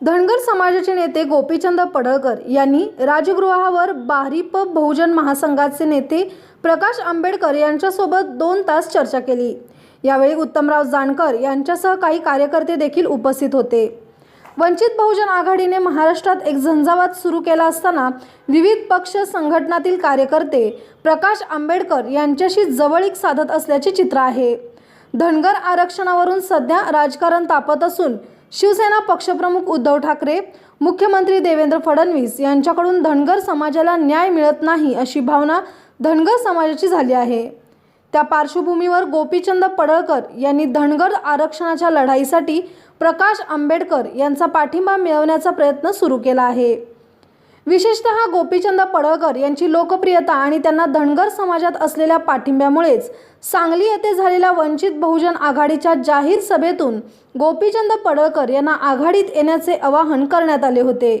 धनगर समाजाचे नेते गोपीचंद पडळकर यांनी राजगृहावर बारीप बहुजन महासंघाचे नेते प्रकाश आंबेडकर यांच्यासोबत दोन तास चर्चा केली. यावेळी उत्तमराव जानकर यांच्यासह काही कार्यकर्ते देखील उपस्थित होते. वंचित बहुजन आघाडीने महाराष्ट्रात एक झंझावात सुरू केला असताना विविध पक्ष संघटनातील कार्यकर्ते प्रकाश आंबेडकर यांच्याशी जवळीक साधत असल्याचे चित्र आहे. धनगर आरक्षणावरून सध्या राजकारण तापत असून शिवसेना पक्षप्रमुख उद्धव ठाकरे मुख्यमंत्री देवेंद्र फडणवीस यांच्याकडून धनगर समाजाला न्याय मिळत नाही अशी भावना धनगर समाजाची झाली आहे. त्या पार्श्वभूमीवर गोपीचंद पडळकर यांनी धनगर आरक्षणाच्या लढाईसाठी प्रकाश आंबेडकर यांचा पाठिंबा मिळवण्याचा प्रयत्न सुरू केला आहे. विशेषतः गोपीचंद पडळकर यांची लोकप्रियता आणि त्यांना धनगर समाजात असलेल्या पाठिंब्यामुळेच सांगली येथे झालेल्या वंचित बहुजन आघाडीच्या जाहीर सभेतून गोपीचंद पडळकर यांना आघाडीत येण्याचे आवाहन करण्यात आले होते.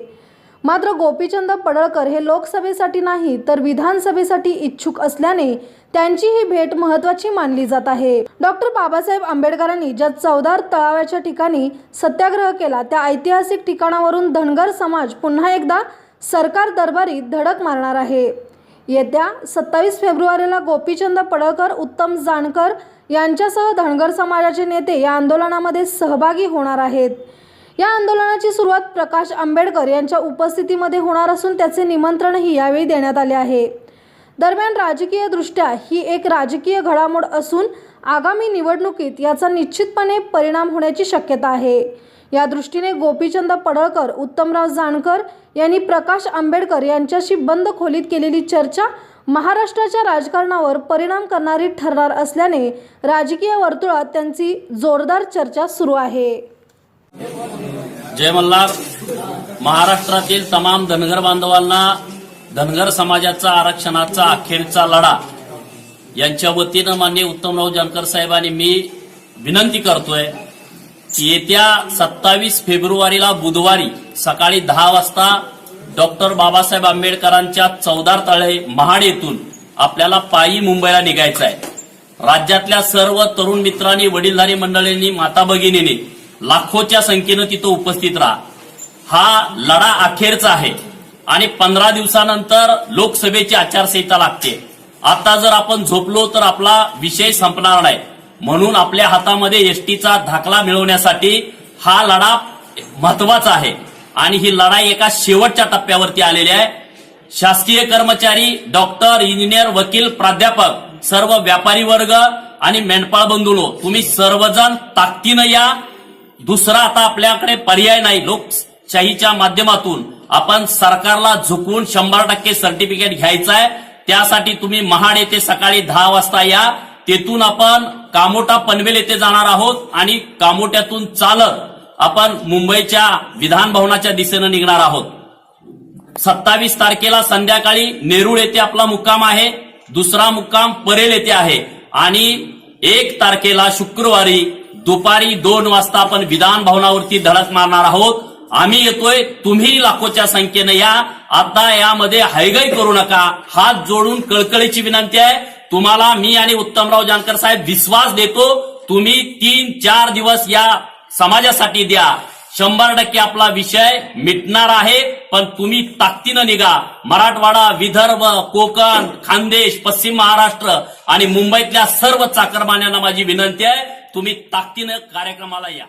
मात्र गोपीचंद पडळकर हे लोकसभेसाठी नाही तर विधानसभेसाठी इच्छुक असल्याने त्यांची ही भेट महत्वाची मानली जात आहे. डॉक्टर बाबासाहेब आंबेडकरांनी ज्या चौदार तळाव्याच्या ठिकाणी सत्याग्रह केला त्या ऐतिहासिक ठिकाणावरून धनगर समाज पुन्हा एकदा सरकार दरबारी धडक मारणार आहे. येत्या सत्तावीस फेब्रुवारीला गोपीचंद पडळकर उत्तम जानकर यांच्यासह धनगर समाजाचे नेते या आंदोलनामध्ये सहभागी होणार आहेत. या आंदोलनाची सुरुवात प्रकाश आंबेडकर यांच्या उपस्थितीमध्ये होणार असून त्याचे निमंत्रणही यावेळी देण्यात आले आहे. दरम्यान राजकीय दृष्ट्या ही एक राजकीय घडामोड असून आगामी निवडणुकीत याचा निश्चितपणे परिणाम होण्याची शक्यता आहे. या दृष्टीने गोपीचंद पडळकर उत्तमराव जानकर यांनी प्रकाश आंबेडकर यांच्याशी बंद खोलीत केलेली चर्चा महाराष्ट्राच्या राजकारणावर परिणाम करणारी ठरणार असल्याने राजकीय वर्तुळात त्यांची जोरदार चर्चा सुरू आहे. जय मल्हार. महाराष्ट्रातील तमाम धनगर बांधवांना धनगर समाजाचा आरक्षणाचा अखेरचा लढा. यांच्या वतीनं मान्य उत्तमराव जानकर साहेबांनी मी विनंती करतोय येत्या सत्तावीस फेब्रुवारीला बुधवारी सकाळी दहा वाजता डॉक्टर बाबासाहेब आंबेडकरांच्या चौदार तळे महाड येथून आपल्याला पायी मुंबईला निघायचं आहे राज्यातल्या सर्व तरुण मित्रांनी वडीलधारी मंडळींनी माता भगिनींनी लाखोच्या संख्येनं तिथं उपस्थित राहा. हा लढा अखेरचा आहे आणि पंधरा दिवसानंतर लोकसभेची आचारसंहिता लागते. आता जर आपण झोपलो तर आपला विषय संपणार नाही. म्हणून आपल्या हातामध्ये एसटीचा दाखला मिळवण्यासाठी हा लढा महत्त्वाचा आहे. आणि ही लढाई एका शेवटच्या टप्प्यावरती आलेली आहे. शासकीय कर्मचारी डॉक्टर इंजिनियर वकील प्राध्यापक सर्व व्यापारी वर्ग आणि मेंढपाळ बंधुलो तुम्ही सर्वजण ताकदीनं या. दुसरा आता आपल्याकडे पर्याय नाही. लोकशाहीच्या माध्यमातून आपण सरकारला झुकवून शंभर टक्के सर्टिफिकेट घ्यायचं आहे. त्यासाठी तुम्ही महाड येथे सकाळी दहा वाजता या. तेथून आपण कामोटा पनवेल येथे जाणार आहोत आणि कामोट्यातून चालत आपण मुंबईच्या विधान भवनाच्या दिशेनं निघणार आहोत. सत्तावीस तारखेला संध्याकाळी नेरूळ येथे आपला मुक्काम आहे दुसरा मुक्काम परेल येथे आहे आणि एक तारखेला शुक्रवारी दुपारी दोन वाजता आपण विधान भवनावरती धडक मारणार आहोत. आम्ही येतोय तुम्ही लाखोच्या संख्येनं या. आता यामध्ये हायगाई करू नका. हात जोडून कळकळीची विनंती आहे. तुम्हाला मी आणि उत्तमराव जानकर साहेब विश्वास देतो तुम्ही तीन चार दिवस या समाजासाठी द्या. शंभर टक्के आपला विषय मिटणार आहे पण तुम्ही ताकदीनं निघा. मराठवाडा विदर्भ कोकण खानदेश पश्चिम महाराष्ट्र आणि मुंबईतल्या सर्व चाकरमान्यांना माझी विनंती आहे तुम्ही ताकदीनं कार्यक्रमाला या.